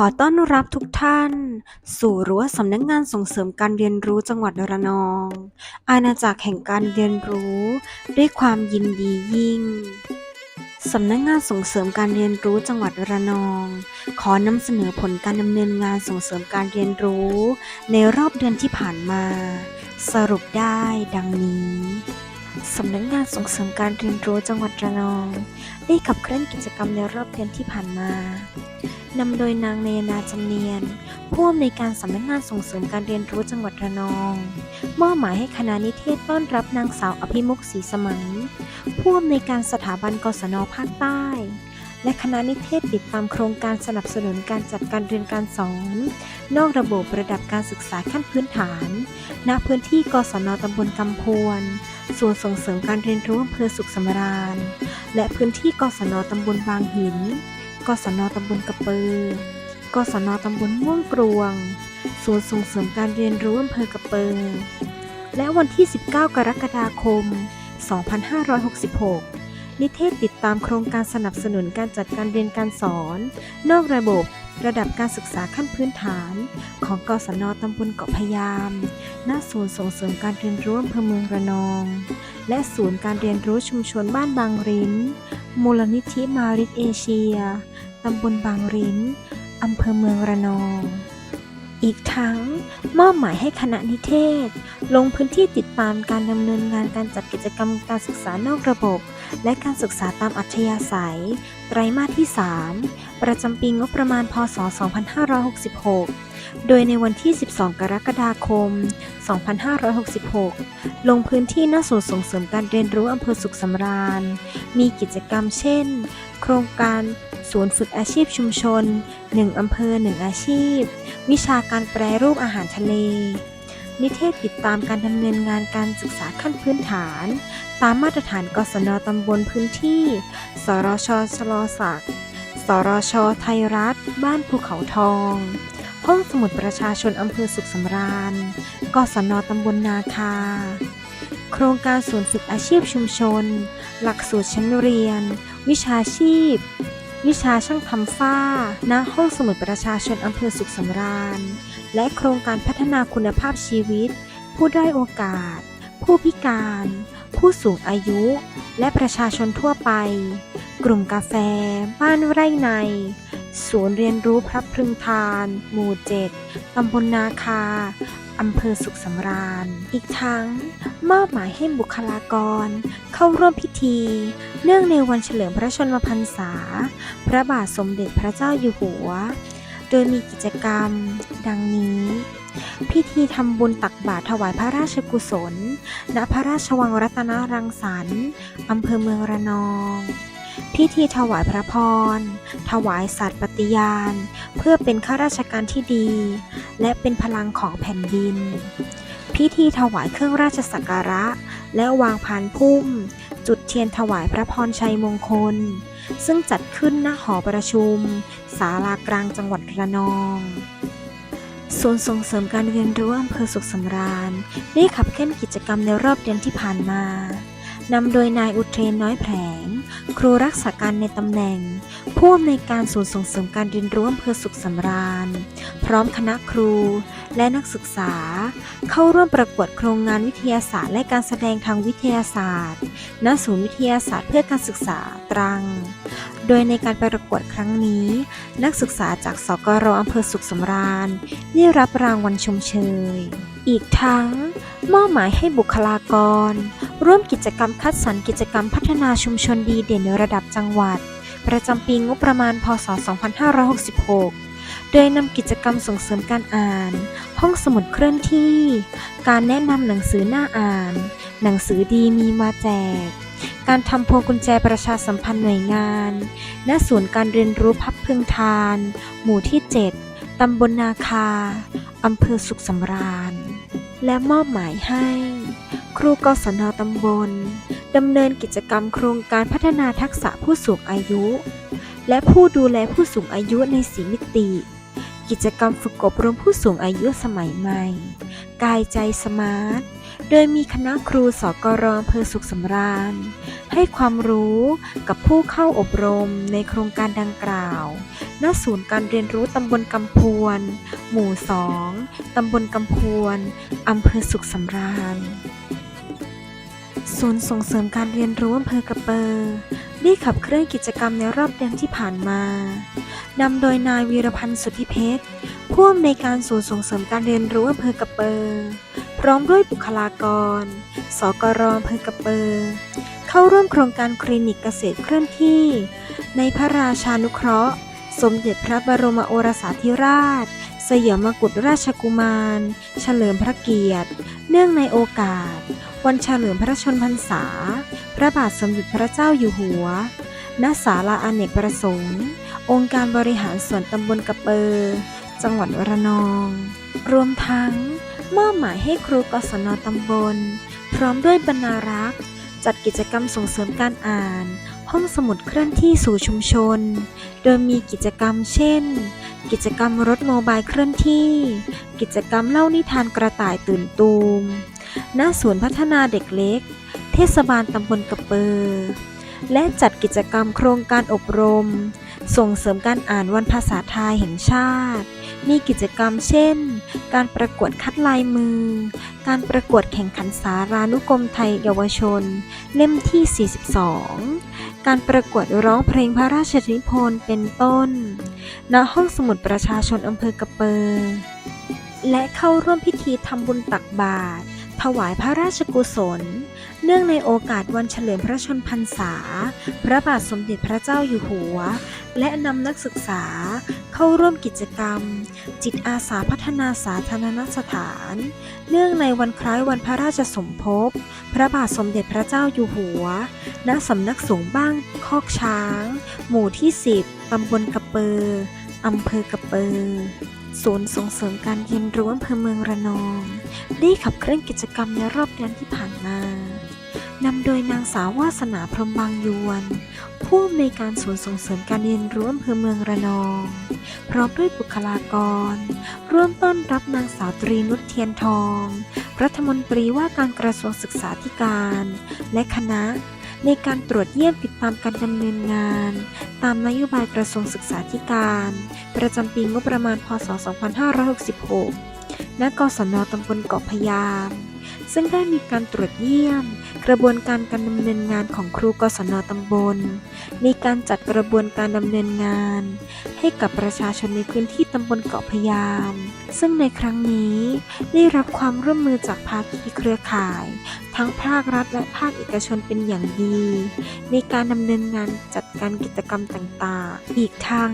ขอต้อนรับทุกท่าน สู่รั้วสำนักงานส่งเสริมการเรียนรู้จังหวัดระนอง อาณาจักรแห่งการเรียนรู้ ด้วยความยินดียิ่งสำนักงานส่งเสริมการเรียนรู้จังหวัดระนอง ขอนำเสนอผลการดำเนินงานส่งเสริมการเรียนรู้ ในรอบเดือนที่ผ่านมา สรุปได้ดังนี้สำนักงานส่งเสริมการเรียนรู้จังหวัดระนอง ได้ขับเคลื่อนกิจกรรมในรอบเดือนที่ผ่านมา นำโดยนางเนยนาจำเนียน ผู้อำนวยการสำนักงานส่งเสริมการเรียนรู้จังหวัดระนอง มอบหมายให้คณะนิเทศต้อนรับนางสาวอภิมุขศรีสมัย ผู้อำนวยการสถาบันกศนภาคใต้ และคณะนิเทศติดตามโครงการสนับสนุนการจัดการเรียนการสอน นอกระบบระดับการศึกษาขั้นพื้นฐาน ณ พื้นที่กศนตำบลกำพวนส่วนส่งเสริมการเรียนรู้อำเภอสุขสำราญ และพื้นที่กศนตำบลบางหิน กศนตำบลกระเปือ กศนตำบลม่วงกรวง ศูนย์ส่งเสริมการเรียนรู้อำเภอกระเปือ และวันที่ 19 กรกฎาคม 2566 นิเทศติดตามโครงการสนับสนุนการจัดการเรียนการสอน นอกระบบระดับการศึกษาขั้นพื้นฐาน ของกศนตำบลเกาะพยามณศูนย์ส่งเสริมการเรียนรู้อำเภอเมืองระนอง และศูนย์การเรียนรู้ชุมชนบ้านบางริ้น มูลนิธิมาริดเอเชีย ตำบลบางริ้น อำเภอเมืองระนอง อีกทั้งมอบหมายให้คณะนิเทศ ลงพื้นที่ติดตามการดำเนินงานการจัดกิจกรรมการศึกษานอกระบบ และการศึกษาตามอัธยาศัย ไตรมาสที่ 3 ประจำปีงบประมาณพศ 2566 โดยในวันที่ 12 กรกฎาคม 2566 ลงพื้นที่หน้าศูนย์ส่งเสริมการเรียนรู้อำเภอสุขสำราญ มีกิจกรรมเช่น โครงการศูนย์ฝึกอาชีพชุมชน 1 อำเภอ 1 อาชีพ วิชาการแปรรูปอาหารทะเล นิเทศติดตามการดำเนินงานการศึกษาขั้นพื้นฐาน ตามมาตรฐานกศนตำบลพื้นที่ สรชชลศักดิ์สรชไทยรัฐ บ้านภูเขาทอง ห้องสมุดประชาชนอำเภอสุขสำราญ กศนตำบลนาคา โครงการศูนย์ฝึกอาชีพชุมชน หลักสูตรชั้นเรียน วิชาชีพ วิชาช่างทำฝ้าณห้องสมุดประชาชนอำเภอสุขสำราญ และโครงการพัฒนาคุณภาพชีวิต ผู้ด้อยโอกาส ผู้พิการ ผู้สูงอายุ และประชาชนทั่วไป กลุ่มกาแฟ บ้านไร่ใน ศูนย์เรียนรู้พระพรึงทาน หมู่เจ็ดตำบลนาคา อำเภอสุขสำราญ อีกทั้งมอบหมายให้บุคลากร เข้าร่วมพิธี เนื่องในวันเฉลิมพระชนมพรรษา พระบาทสมเด็จพระเจ้าอยู่หัว โดยมีกิจกรรม ดังนี้ พิธีทำบุญตักบาตรถวายพระราชกุศล ณ พระราชวังรัตนรังสรรค์อำเภอเมืองระนอง พิธีถวายพระพร ถวายสัตย์ปฏิญาณ เพื่อเป็นข้าราชการที่ดี และเป็นพลังของแผ่นดิน พิธีถวายเครื่องราชสักการะ และวางพานพุ่ม จุดเทียนถวายพระพรชัยมงคล ซึ่งจัดขึ้นณหอประชุม ศาลากลางจังหวัดระนองศูนย์ส่งเสริมการเรียนรู้อำเภอสุขสำราญ ได้ขับเคลื่อนกิจกรรมในรอบเดือนที่ผ่านมา นำโดยนายอุเทรนน้อยแผลง ครูรักษาการในตำแหน่ง ผู้อำนวยการศูนย์ส่งเสริมการเรียนรู้อำเภอสุขสำราญ พร้อมคณะครูและนักศึกษา เข้าร่วมประกวดโครงงานวิทยาศาสตร์และการแสดงทางวิทยาศาสตร์ ณ ศูนย์วิทยาศาสตร์เพื่อการศึกษาตรัง โดยในการประกวดครั้งนี้ นักศึกษาจากสกรอำเภอสุขสำราญได้รับรางวัลชมเชย อีกทั้ง มอบหมายให้บุคลากร ร่วมกิจกรรมคัดสรรกิจกรรมพัฒนาชุมชนดีเด่นระดับจังหวัด ประจำปีงบประมาณ พศ 2566โดยนำกิจกรรมส่งเสริมการอ่าน ห้องสมุดเคลื่อนที่ การแนะนำหนังสือหน้าอ่าน หนังสือดีมีมาแจก การทำพวงกุญแจประชาสัมพันธ์หน่วยงาน ณ ศูนย์การเรียนรู้พับพึงทาน หมู่ที่ 7 ตำบลนาคา อำเภอสุขสำราญ และมอบหมายให้ ครูกศนตำบลดำเนินกิจกรรมโครงการพัฒนาทักษะผู้สูงอายุ และผู้ดูแลผู้สูงอายุในสีมิติ กิจกรรมฝึกอบรมผู้สูงอายุสมัยใหม่ กายใจสมาร์ท โดยมีคณะครูสกรอำเภอสุขสำราญ ให้ความรู้กับผู้เข้าอบรมในโครงการดังกล่าว ณ ศูนย์การเรียนรู้ตำบลกำพวน หมู่ 2 ตำบลกำพวน อำเภอสุขสำราญ ศูนย์ส่งเสริมการเรียนรู้อำเภอกระเปอร์ได้ขับเคลื่อนกิจกรรมในรอบเดือนที่ผ่านมา นำโดยนายวีรพันธ์สุทธิเพชรผู้อำนวยการศูนย์ส่งเสริมการเรียนรู้อำเภอกระเปอร์พร้อมด้วยบุคลากร สกรอำเภอกระเปอร์เข้าร่วมโครงการคลินิกเกษตรเคลื่อนที่ ในพระราชานุเคราะห์ สมเด็จพระบรมโอรสาธิราช สยามกุฎราชกุมาร เฉลิมพระเกียรติ เนื่องในโอกาส วันเฉลิมพระชนมพรรษา พระบาทสมเด็จพระเจ้าอยู่หัว ณ ศาลาอเนกประสงค์ องค์การบริหารส่วนตำบลกระเปอร์จังหวัดระนอง รวมทั้งมอบหมายให้ครูกศนตำบล พร้อมด้วยบรรณารักษ์ จัดกิจกรรมส่งเสริมการอ่าน ห้องสมุดเคลื่อนที่สู่ชุมชน โดยมีกิจกรรมเช่น กิจกรรมรถโมบายเคลื่อนที่ กิจกรรมเล่านิทานกระต่ายตื่นตูม ณ ศูนย์พัฒนาเด็กเล็ก เทศบาลตำบลกระเปอร์และจัดกิจกรรมโครงการอบรม ส่งเสริมการอ่านวันภาษาไทยแห่งชาติ มีกิจกรรมเช่น การประกวดคัดลายมือ การประกวดแข่งขันสารานุกรมไทยเยาวชน เล่มที่ 42 การประกวดร้องเพลงพระราชนิพนธ์เป็นต้น ณ ห้องสมุดประชาชนอำเภอกระเปอร์และเข้าร่วมพิธีทำบุญตักบาตร ถวายพระราชกุศล เนื่องในโอกาสวันเฉลิมพระชนพรรษา พระบาทสมเด็จพระเจ้าอยู่หัว และนำนักศึกษาเข้าร่วมกิจกรรม จิตอาสาพัฒนาสาธารณสถาน เนื่องในวันคล้ายวันพระราชสมภพ พระบาทสมเด็จพระเจ้าอยู่หัว ณ สำนักสงฆ์บ้างคอกช้าง หมู่ที่ 10 ตำบลกระเปอร์ อำเภอกระเปอร์ศูนย์ส่งเสริมการเรียนรู้อำเภอเมืองระนอง ได้ขับเคลื่อนกิจกรรมในรอบเดือนที่ผ่านมานำโดยนางสาววาสนาพรมบางยวน ผู้อำนวยการศูนย์ส่งเสริมการเรียนรู้อำเภอเมืองระนอง พร้อมด้วยบุคลากร ร่วมต้อนรับนางสาวตรีนุชเทียนทอง รัฐมนตรีว่าการกระทรวงศึกษาธิการ และคณะในการตรวจเยี่ยมติดตามการดำเนินงาน ตามนโยบายกระทรวงศึกษาธิการ ประจำปีงบประมาณพศ 2566 ณ กศนตำบลเกาะพยาม ซึ่งได้มีการตรวจเยี่ยม กระบวนการการดำเนินงานของครูกศนตำบลในการจัดกระบวนการดำเนินงาน ให้กับประชาชนในพื้นที่ตำบลเกาะพยาม ซึ่งในครั้งนี้ได้รับความร่วมมือจากภาคีเครือข่าย ทั้งภาครัฐและภาคเอกชนเป็นอย่างดี ในการดำเนินงานจัดการกิจกรรมต่างๆ อีกทั้ง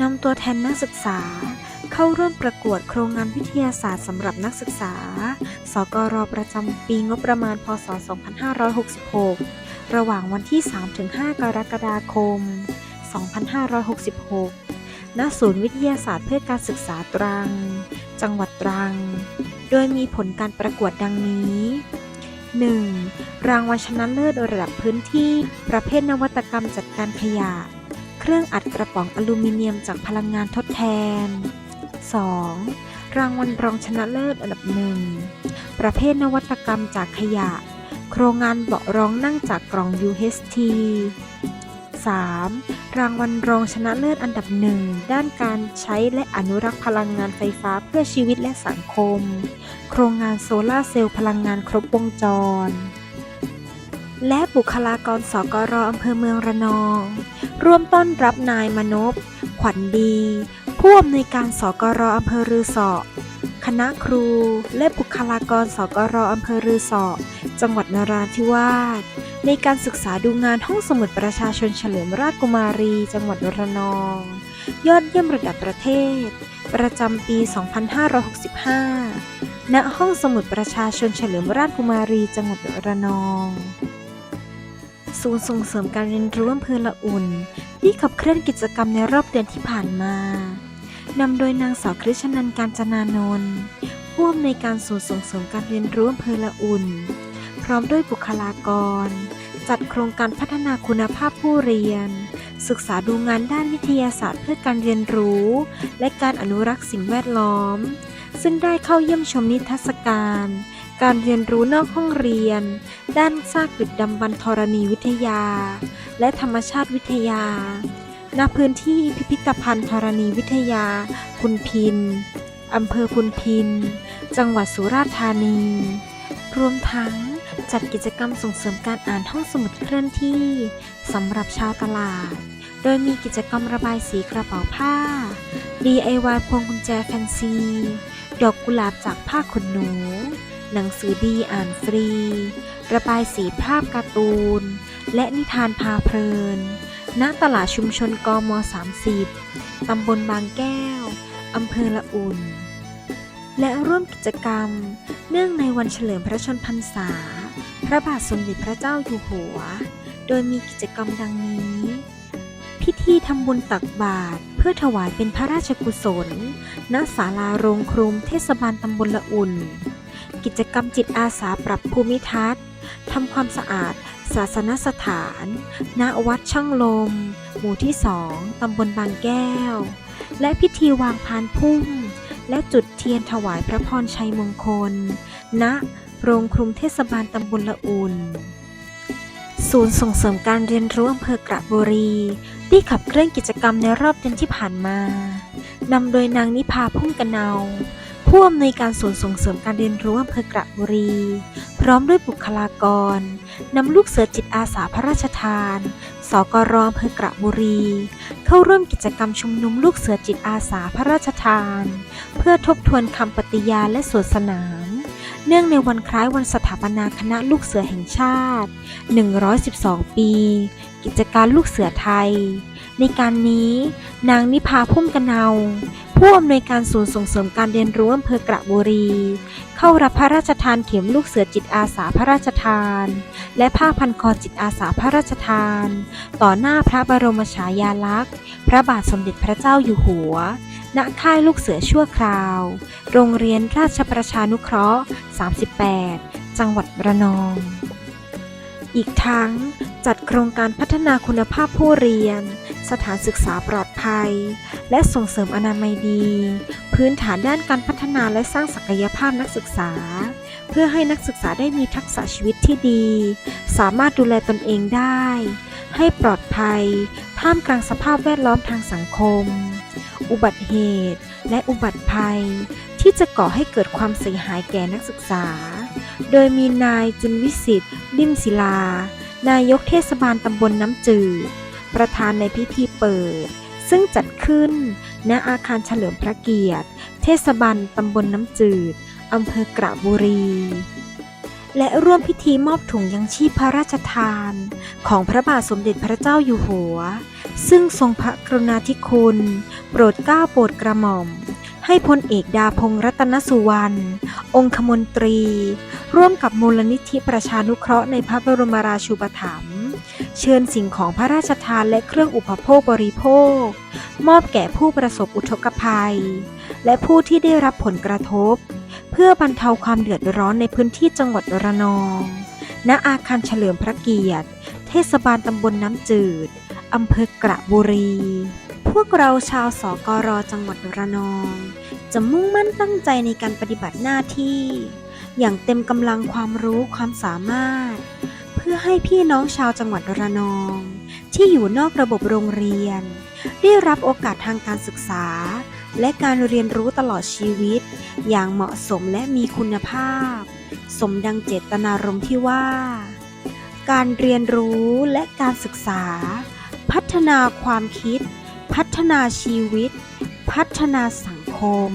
นำตัวแทนนักศึกษา เข้าร่วมประกวดโครงงานวิทยาศาสตร์สำหรับนักศึกษา สกรประจำปีงบประมาณ พศ 2566 ระหว่างวันที่ 3-5 กรกฎาคม 2566 ณ ศูนย์วิทยาศาสตร์เพื่อการศึกษาตรัง จังหวัดตรัง โดยมีผลการประกวดดังนี้ 1. รางวัลชนะเลิศระดับพื้นที่ ประเภทนวัตกรรมจัดการขยะ เครื่องอัดกระป๋องอลูมิเนียมจากพลังงานทดแทน 2. รางวัลรองชนะเลิศอันดับหนึ่งประเภทนวัตกรรมจากขยะ โครงงานเบาะรองนั่งจากกล่อง UHT 3. รางวัลรองชนะเลิศอันดับหนึ่งด้านการใช้และอนุรักษ์พลังงานไฟฟ้าเพื่อชีวิตและสังคม โครงงานโซลาร์เซลล์พลังงานครบวงจร และบุคลากรสกรอำเภอเมืองระนอง ร่วมต้อนรับนายมนพขวัญดี ผู้อำนวยการสกรอำเภอรือสอคณะครูและบุคลากรสกรอำเภอรือสอจังหวัดนราธิวาสในการศึกษาดูงานห้องสมุดประชาชนเฉลิมราชกุมารี จังหวัดระนอง ยอดเยี่ยมระดับประเทศ ประจำปี 2565 ณ ห้องสมุดประชาชนเฉลิมราชกุมารี จังหวัดระนอง ศูนย์ส่งเสริมการเรียนรู้อำเภอละอุ่นที่ขับเคลื่อนกิจกรรมในรอบเดือนที่ผ่านมา นำโดยนางสาวคริชนันการจนานนท์ผู้อำนวยการศูนย์ส่งเสริมการเรียนรู้อำเภอละอุ่น พร้อมด้วยบุคลากร จัดโครงการพัฒนาคุณภาพผู้เรียน ศึกษาดูงานด้านวิทยาศาสตร์เพื่อการเรียนรู้ และการอนุรักษ์สิ่งแวดล้อม ซึ่งได้เข้าเยี่ยมชมนิทรรศการ การเรียนรู้นอกห้องเรียน ด้านซากดึกดำบรรธรณีวิทยา และธรรมชาติวิทยา ณพื้นที่พิพิธภัณฑ์ธรณีวิทยา พุนพิน อำเภอพุนพิน จังหวัดสุราษฎร์ธานี รวมทั้งจัดกิจกรรมส่งเสริมการอ่านห้องสมุดเคลื่อนที่สำหรับชาวตลาด โดยมีกิจกรรมระบายสีกระเป๋าผ้า DIY พวงกุญแจแฟนซี ดอกกุหลาบจากผ้าขนหนู หนังสือดีอ่านฟรี ระบายสีภาพการ์ตูน และนิทานพาเพลิน ณตลาดชุมชนกม 30 ตำบลบางแก้ว อำเภอละอุ่น และร่วมกิจกรรม เนื่องในวันเฉลิมพระชนพรรษา พระบาทสมเด็จพระเจ้าอยู่หัว โดยมีกิจกรรมดังนี้ พิธีทำบุญตักบาตรเพื่อถวายเป็นพระราชกุศล ณ ศาลาโรงครุมเทศบาลตำบลละอุ่น กิจกรรมจิตอาสาปรับภูมิทัศน์ทำความสะอาด ศาสนสถาน ณ วัดช่างลม หมู่ที่สองตำบลบางแก้ว และพิธีวางพานพุ่ม และจุดเทียนถวายพระพรชัยมงคล ณ โรงคลุมเทศบาลตำบลละอุ่นศูนย์ส่งเสริมการเรียนรู้อำเภอกระบุรีได้ขับเคลื่อนกิจกรรมในรอบเดือนที่ผ่านมานำโดยนางนิพาพุ่มกะเนา ผู้อำนวยการศูนย์ส่งเสริมการเรียนรู้อำเภอกระบุรี พร้อมด้วยบุคลากรนำลูกเสือจิตอาสาพระราชทาน สกรอำเภอกระบุรี เข้าร่วมกิจกรรมชุมนุมลูกเสือจิตอาสาพระราชทาน เพื่อทบทวนคำปฏิญาณและสวนสนาม เนื่องในวันคล้ายวันสถาปนาคณะลูกเสือแห่งชาติ 112 ปี กิจการลูกเสือไทย ในการนี้นางนิพาพุ่มกนาว ผู้อำนวยการศูนย์ส่งเสริมการเรียนรู้อำเภอกระบุรี เข้ารับพระราชทานเข็มลูกเสือจิตอาสาพระราชทาน และผ้าพันคอจิตอาสาพระราชทาน ต่อหน้าพระบรมฉายาลักษณ์ พระบาทสมเด็จพระเจ้าอยู่หัว ณ ค่ายลูกเสือชั่วคราว โรงเรียนราชประชานุเคราะห์ 38 จังหวัดระนอง อีกทั้ง จัดโครงการพัฒนาคุณภาพผู้เรียน สถานศึกษาปลอดภัย และส่งเสริมอนามัยดี พื้นฐานด้านการพัฒนาและสร้างศักยภาพนักศึกษา เพื่อให้นักศึกษาได้มีทักษะชีวิตที่ดี สามารถดูแลตนเองได้ ให้ปลอดภัย ท่ามกลางสภาพแวดล้อมทางสังคม อุบัติเหตุ และอุบัติภัย ที่จะก่อให้เกิดความเสียหายแก่นักศึกษา โดยมีนายจุนวิสิทธิ์ลิมศิลา นายกเทศบาลตำบลน้ำจืด ประธานในพิธีเปิด ซึ่งจัดขึ้น ณ อาคารเฉลิมพระเกียรติ เทศบาลตำบลน้ำจืด อำเภอกระบุรี และร่วมพิธีมอบถุงยังชีพพระราชทาน ของพระบาทสมเด็จพระเจ้าอยู่หัว ซึ่งทรงพระกรุณาธิคุณ โปรดเกล้าโปรดกระหม่อม ให้พลเอกดาพงษ์รัตนสุวรรณ องคมนตรี ร่วมกับมูลนิธิประชานุเคราะห์ในพระบรมราชูปถัมภ์เชิญสิ่งของพระราชทานและเครื่องอุปโภคบริโภค มอบแก่ผู้ประสบอุทกภัย และผู้ที่ได้รับผลกระทบ เพื่อบรรเทาความเดือดร้อนในพื้นที่จังหวัดระนอง ณอาคารเฉลิมพระเกียรติ เทศบาลตำบลน้ำจืดอำเภอกระบุรี พวกเราชาวสกรจังหวัดระนอง จะมุ่งมั่นตั้งใจในการปฏิบัติหน้าที่ อย่างเต็มกำลังความรู้ความสามารถ เพื่อให้พี่น้องชาวจังหวัดระนอง ที่อยู่นอกระบบโรงเรียน ได้รับโอกาสทางการศึกษา และการเรียนรู้ตลอดชีวิต อย่างเหมาะสมและมีคุณภาพ สมดังเจตนารมณ์ที่ว่า การเรียนรู้และการศึกษา พัฒนาความคิด ฒนาชีวิต พัฒนาสังคม